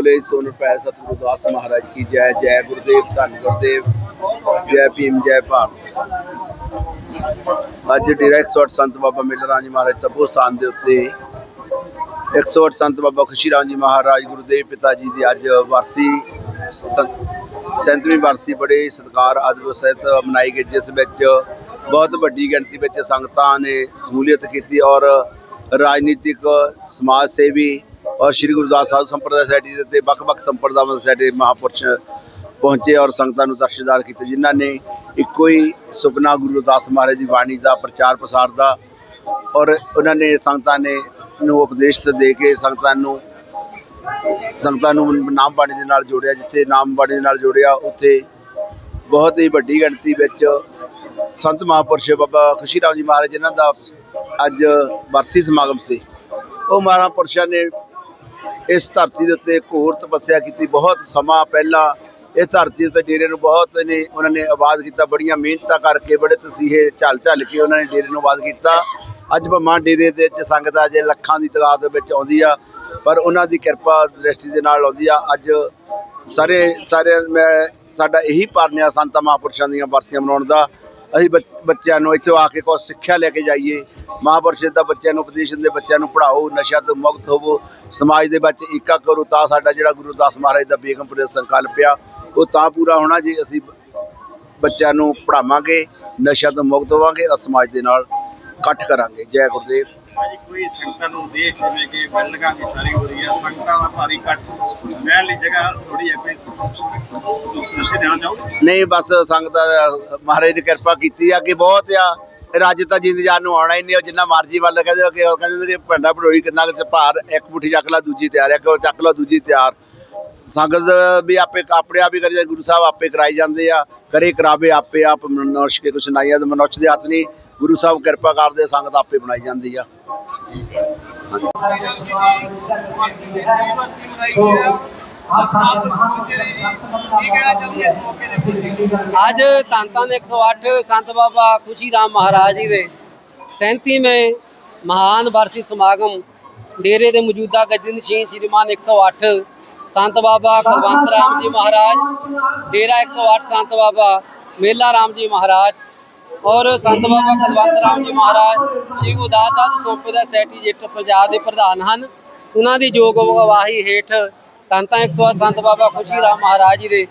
ਬੋਲੇ ਸੋ ਨਿਰਭੈ ਸਤਿਗੁਰੂ ਦਾਸ ਮਹਾਰਾਜ ਕੀ ਜੈ ਜੈ ਗੁਰਦੇਵ, ਧੰਨ ਗੁਰਦੇਵ, ਜੈ ਭੀਮ, ਜੈ ਭਾਰਤ। ਅੱਜ ਡੇਰਾ 108 ਸੰਤ ਬਾਬਾ ਮੇਲਾ ਰਾਮ ਜੀ ਮਹਾਰਾਜ ਤਪੋ ਸਥਾਨ ਦੇ ਉੱਤੇ 108 ਸੰਤ ਬਾਬਾ ਖੁਸ਼ੀ ਰਾਮ ਜੀ ਮਹਾਰਾਜ ਗੁਰਦੇਵ ਪਿਤਾ ਜੀ ਦੀ ਅੱਜ ਵਾਰਸੀ ਸੈਂਤਵੀਂ ਵਾਰਸੀ ਬੜੇ ਸਤਿਕਾਰ, ਆਦਰ ਸਹਿਤ ਮਨਾਈ ਗਈ, ਜਿਸ ਵਿੱਚ ਬਹੁਤ ਵੱਡੀ ਗਿਣਤੀ ਵਿੱਚ ਸੰਗਤਾਂ ਨੇ ਸਮੂਲੀਅਤ ਕੀਤੀ ਔਰ ਰਾਜਨੀਤਿਕ ਸਮਾਜ ਸੇਵੀ ਔਰ ਸ੍ਰੀ ਗੁਰਦਾਸ ਸਾਹਿਬ ਸੰਪਰਦਾਇ ਸੋਸਾਇਟੀ ਦੇ ਤੇ ਵੱਖ-ਵੱਖ ਸੰਪਰਦਾਵਾਂ ਦੇ ਸਾਡੇ ਮਹਾਪੁਰਸ਼ ਪਹੁੰਚੇ ਔਰ ਸੰਗਤਾਂ ਨੂੰ ਦਰਸ਼ਨਦਾਰ ਕੀਤੇ, ਜਿਨ੍ਹਾਂ ਨੇ ਇੱਕੋ ਹੀ ਸੁਪਨਾ ਗੁਰੂ ਦਾਸ ਮਹਾਰਾਜ ਦੀ ਬਾਣੀ ਦਾ, ਪ੍ਰਚਾਰ ਪ੍ਰਸਾਰ ਦਾ ਔਰ ਉਹਨਾਂ ਨੇ ਸੰਗਤਾਂ ਨੇ ਨੂੰ ਉਪਦੇਸ਼ ਦੇ ਕੇ ਸੰਗਤਾਂ ਨੂੰ ਸੰਗਤਾਂ ਨੂੰ ਨਾਮ ਬਾਣੀ ਦੇ ਨਾਲ ਜੋੜਿਆ, ਜਿੱਥੇ ਨਾਮ ਬਾਣੀ ਦੇ ਨਾਲ ਜੋੜਿਆ, ਉੱਥੇ ਬਹੁਤ ਹੀ ਵੱਡੀ ਗਿਣਤੀ ਵਿੱਚ ਸੰਤ ਮਹਾਪੁਰਸ਼ ਬਾਬਾ ਖੁਸ਼ੀ ਰਾਮ ਜੀ ਮਹਾਰਾਜ, ਜਿਨ੍ਹਾਂ ਦਾ ਅੱਜ ਵਰਸੀ ਸਮਾਗਮ ਸੀ, ਉਹ ਮਹਾਪੁਰਸ਼ਾਂ ਨੇ ਇਸ ਧਰਤੀ ਦੇ ਉੱਤੇ ਘੋਰ ਤਪੱਸਿਆ ਕੀਤੀ। ਬਹੁਤ ਸਮਾਂ ਪਹਿਲਾਂ ਇਸ ਧਰਤੀ ਉੱਤੇ ਡੇਰੇ ਨੂੰ ਬਹੁਤ ਨੇ, ਉਹਨਾਂ ਨੇ ਆਬਾਦ ਕੀਤਾ। ਬੜੀਆਂ ਮਿਹਨਤਾਂ ਕਰਕੇ, ਬੜੇ ਤਸੀਹੇ ਝੱਲ ਝੱਲ ਕੇ ਉਹਨਾਂ ਨੇ ਡੇਰੇ ਨੂੰ ਆਬਾਦ ਕੀਤਾ। ਅੱਜ ਭਮਾ ਡੇਰੇ ਦੇ ਵਿੱਚ ਸੰਗਤ ਆ ਜੇ, ਲੱਖਾਂ ਦੀ ਤਾਦਾਦ ਦੇ ਵਿੱਚ ਆਉਂਦੀ ਆ, ਪਰ ਉਹਨਾਂ ਦੀ ਕਿਰਪਾ ਦ੍ਰਿਸ਼ਟੀ ਦੇ ਨਾਲ ਆਉਂਦੀ ਆ। ਅੱਜ ਸਾਰੇ ਸਾਰੇ ਮੈਂ ਸਾਡਾ ਇਹੀ ਪਰਨਿਆ ਸੰਤਾਂ ਮਹਾਂਪੁਰਸ਼ਾਂ ਦੀਆਂ ਵਰਸੀਆਂ ਮਨਾਉਣ ਦਾ। ਅਸੀਂ ਬੱਚ- ਬੱਚਿਆਂ ਨੂੰ ਇੱਥੋਂ ਆ ਕੇ ਕੁਝ ਸਿੱਖਿਆ ਲੈ ਕੇ ਜਾਈਏ। ਮਹਾਂਪੁਰਸ਼ ਦਾ ਬੱਚਿਆਂ ਨੂੰ ਉਪਦੇਸ਼ ਦੇ ਬੱਚਿਆਂ ਨੂੰ ਪੜ੍ਹਾਓ ਨਸ਼ਾ ਤੋਂ ਮੁਕਤ ਹੋਵੋ, ਸਮਾਜ ਦੇ ਵਿੱਚ ਏਕਾ ਕਰੋ, ਤਾਂ ਸਾਡਾ ਜਿਹੜਾ ਗੁਰੂ ਦਾਸ ਮਹਾਰਾਜ ਦਾ ਬੇਗਮਪੁਰ ਦਾ ਸੰਕਲਪ ਆ, ਉਹ ਤਾਂ ਪੂਰਾ ਹੋਣਾ ਜੇ ਅਸੀਂ ਬੱਚਿਆਂ ਨੂੰ ਪੜ੍ਹਾਵਾਂਗੇ ਨਸ਼ਾ ਤੋਂ ਮੁਕਤ ਹੋਵਾਂਗੇ, ਔਰ ਸਮਾਜ ਦੇ ਨਾਲ ਇਕੱਠ ਕਰਾਂਗੇ। ਜੈ ਗੁਰਦੇਵ। ਅੱਜ ਕੋਈ ਸੰਗਤਾਂ ਨੂੰ ਉਦੇਸ਼ ਜਿਵੇਂ ਕਿ ਬਿਲਡਿੰਗਾਂ ਦੀ ਸਾਰੀ ਹੋ ਰਹੀ ਹੈ, ਸੰਗਤਾਂ ਦਾ ਭਾਰੀ ਇਕੱਠ ਬਹਿਣ ਲਈ ਜਗ੍ਹਾ ਥੋੜੀ ਹੈ ਕੋਈ? ਤੁਸੀਂ ਦੇਣਾ ਚਾਹੋਗੇ? ਨਹੀਂ, ਬਸ ਸੰਗਤ ਦਾ, ਮਹਾਰਾਜ ਨੇ ਕਿਰਪਾ ਕੀਤੀ ਆ ਕਿ ਬਹੁਤ ਆ। ਰੱਜ ਤਾਂ ਜਿੰਦ ਜਾਨ ਨੂੰ ਆਉਣਾ ਹੀ ਨਹੀਂ, ਉਹ ਜਿੰਨਾ ਮਰਜ਼ੀ ਵੱਲ ਕਹਿੰਦੇ ਕਿ ਉਹ ਕਹਿੰਦੇ ਕਿ ਭੰਡਾ ਭੜੋਈ ਕਿੰਨਾ ਕੁ ਭਾਰ, ਇੱਕ ਮੁੱਠੀ ਚੱਕ ਲਾ, ਦੂਜੀ ਤਿਆਰ ਹੈ ਕਿ ਉਹ ਚੱਕ ਲਾ, ਦੂਜੀ ਤਿਆਰ। ਸੰਗਤ ਵੀ ਆਪੇ ਆਪਣੇ ਆਪ ਹੀ ਕਰੀ ਜਾਂਦੇ, ਗੁਰੂ ਸਾਹਿਬ ਆਪੇ ਕਰਾਈ ਜਾਂਦੇ ਆ ਕਰੇ ਕਰਾਵੇ ਆਪੇ ਆਪ ਮਨੁਸ਼ ਕੇ ਕੁਛ ਨਹੀਂ ਤੇ ਮਨੁੱਖ ਦੇ ਹੱਥ ਨਹੀਂ ਗੁਰੂ ਸਾਹਿਬ ਕਿਰਪਾ ਕਰਦੇ ਸੰਗਤ ਆਪੇ ਬਣਾਈ ਜਾਂਦੀ ਆ। ਅੱਜ ਧੰਨ ਧੰਨ 108 ਸੰਤ ਬਾਬਾ ਖੁਸ਼ੀ ਰਾਮ ਮਹਾਰਾਜ ਜੀ ਦੇ 37ਵੇਂ ਮਹਾਨ ਵਰਸੀ ਸਮਾਗਮ ਡੇਰੇ ਦੇ ਮੌਜੂਦਾ ਗੱਜਨਸ਼ੀਨ ਸ਼੍ਰੀਮਾਨ 108 ਸੰਤ ਬਾਬਾ ਕੁਲਵੰਤ ਰਾਮ ਜੀ ਮਹਾਰਾਜ ਡੇਰਾ 108 ਸੰਤ ਬਾਬਾ ਮੇਲਾ ਰਾਮ ਜੀ ਮਹਾਰਾਜ ਔਰ ਸੰਤ ਬਾਬਾ ਕੁਲਵੰਤ ਰਾਮ ਜੀ ਮਹਾਰਾਜ ਸ੍ਰੀ ਗੁਰਦਾਸ ਸਾਹਿਬ ਸੰਪਦਾ ਸੈਟੀ ਜੇਟ ਪੰਜਾਬ ਦੇ ਪ੍ਰਧਾਨ ਹਨ। ਉਹਨਾਂ ਦੀ ਯੋਗ ਅਗਵਾਈ ਹੇਠ ਧੰਨ 108 ਸੰਤ ਬਾਬਾ ਖੁਸ਼ੀ ਰਾਮ ਮਹਾਰਾਜ ਜੀ ਦੇ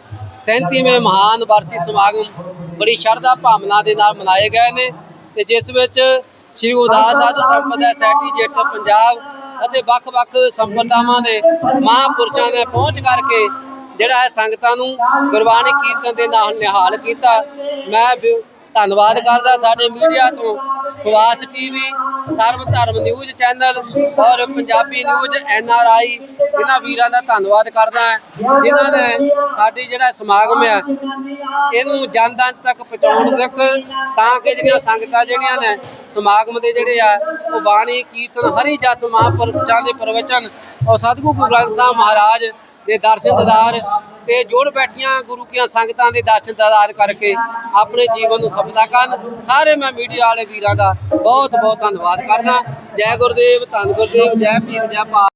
37ਵੇਂ ਮਹਾਨ ਵਰਸੀ ਸਮਾਗਮ ਬੜੀ ਸ਼ਰਧਾ ਭਾਵਨਾ ਦੇ ਨਾਲ ਮਨਾਏ ਗਏ ਨੇ ਤੇ ਜਿਸ ਵਿੱਚ ਸ੍ਰੀ ਗੁਰਦਾਸ ਸਾਹਿਬ ਸੰਪਦਾ ਸੈਟੀ ਜੇਟ ਪੰਜਾਬ ਅਤੇ ਵੱਖ-ਵੱਖ ਸੰਪਰਦਾਵਾਂ ਦੇ ਮਹਾਂਪੁਰਸ਼ਾਂ ਨੇ ਪਹੁੰਚ ਕਰਕੇ ਜਿਹੜਾ ਹੈ ਸੰਗਤਾਂ ਨੂੰ ਗੁਰਬਾਣੀ ਕੀਰਤਨ ਦੇ ਨਾਲ ਨਿਹਾਲ ਕੀਤਾ। ਮੈਂ ਧੰਨਵਾਦ ਕਰਦਾ ਸਾਡੇ ਮੀਡੀਆ ਤੋਂ। ਖਵਾਸ ਟੀਵੀ, ਸਰਵ ਧਰਮ ਨਿਊਜ਼ ਚੈਨਲ ਔਰ Punjabi news N R I ਇਹਨਾਂ ਵੀਰਾਂ ਦਾ ਧੰਨਵਾਦ ਕਰਦਾ ਹਾਂ। ਜਿਨ੍ਹਾਂ ਨੇ ਸਾਡੀ ਜਿਹੜਾ ਸਮਾਗਮ ਹੈ, ਇਹਨੂੰ ਜਨ ਜਨ ਤੱਕ ਪਹੁੰਚਾਉਣ ਤੱਕ ਤਾਂ ਕਿ ਜਿਹੜੀਆਂ ਸੰਗਤਾਂ ਜਿਹੜੀਆਂ ਨੇ ਸਮਾਗਮ ਦੇ ਜਿਹੜੇ ਆ, ਉਹ ਬਾਣੀ, ਕੀਰਤਨ, ਹਰੀ ਜਸ ਮਹਾਂਪੁਰਸ਼ਾਂ ਦੇ ਪ੍ਰਵਚਨ ਔਰ ਸਤਿਗੁਰੂ ਗੁਰੂ ਗ੍ਰੰਥ ਸਾਹਿਬ ਮਹਾਰਾਜ ਦੇ ਦਰਸ਼ਨ ਦਿਦਾਰ ਤੇ ਜੋੜ ਬੈਠੀਆਂ ਗੁਰੂ ਕੀਆਂ ਸੰਗਤਾਂ ਦੇ ਦਰਸ਼ਨ ਦਿਦਾਰ ਕਰਕੇ ਆਪਣੇ ਜੀਵਨ ਨੂੰ ਸਫਲਤਾ ਕਰਨ। ਸਾਰੇ ਮੈਂ ਮੀਡੀਆ ਵਾਲੇ ਵੀਰਾਂ ਦਾ ਬਹੁਤ ਬਹੁਤ ਧੰਨਵਾਦ ਕਰਦਾ। ਜੈ ਗੁਰਦੇਵ, ਧੰਨ ਗੁਰਦੇਵ, ਜੈ ਭੀਮ, ਜੈ ਭਾਰਤ।